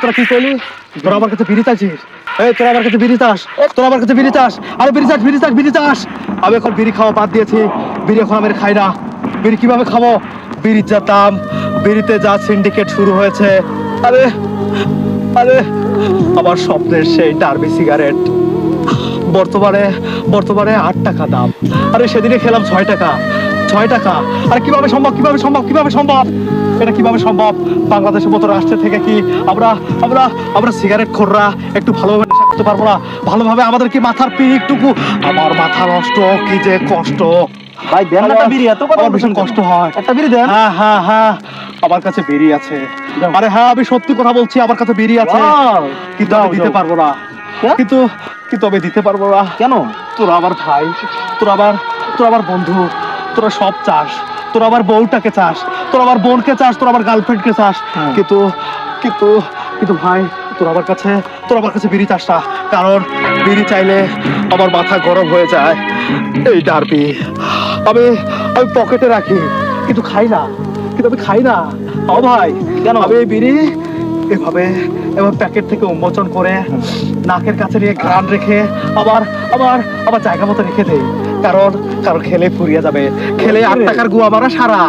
তোরা কি করলি? আমার কাছে আমার কাছে আমার কাছে আমি এখন বিড়ি বাদ দিয়েছি, বিড়ি এখন আমি খাই না। বিড়ি কীভাবে খাব? বিড়ির যা দাম, বিড়িতে যা সিন্ডিকেট শুরু হয়েছে। আরে আরে, আমার স্বপ্নের সেই ডার্বি সিগারেট। বর্তমানে বর্তমানে আট টাকা দাম। আরে, সেদিনে খেলাম ছয় টাকা। ছয় টাকা। আর কীভাবে সম্ভব কীভাবে সম্ভব কীভাবে সম্ভব? এটা কীভাবে সম্ভব? বাংলাদেশের মতো রাষ্ট্র থেকে কি আমরা আমরা আমরা সিগারেট খোররা একটু ভালোভাবে নেশা করতে পারব না? ভালোভাবে আমাদের কি মাথার পিকটুকু আমার মাথা নষ্ট কি যে কষ্ট। ভাই দেন একটা বিড়ি এত কথা ভীষণ কষ্ট হয়। একটা বিড়ি দেন। হ্যাঁ হ্যাঁ হ্যাঁ। আমার কাছে বেরি আছে। আরে হ্যাঁ আমি সত্যি কথা বলছি আমার কাছে বেরি আছে! কিন্তু আমি দিতে পারব না। কেন? কিন্তু কিন্তু আমি দিতে পারব না। কেন? তোরা আমার ভাই তোর আবার তোর আবার বন্ধু। তোরা সব চাস। তোরা আমার বউটাকে চাস। তোরা আমার বোনকে চাস। তোরা আমার গার্লফ্রেন্ডকে চাস। হ্যাঁ। কিন্তু কিন্তু কিন্তু ভাই তোর আমার কাছে তোর আমার কাছে বিড়ি চাস না। কারণ বিড়ি চাইলে আমার মাথা গরম হয়ে যায়। এই ডারবি আমি আমি পকেটে রাখি। কিন্তু খাই না। কিন্তু আমি খাই না। ও ভাই কেন? আমি এই বিড়ি এভাবে এবার প্যাকেট থেকে উন্মোচন করে নাকের কাছে নিয়ে ঘ্রাণ রেখে আবার আবার আবার জায়গা মতো রেখে দেই। কারণ কারণ খেলে ফুরিয়ে যাবে। খেলে আট টাকার গুয়া মারা সারা।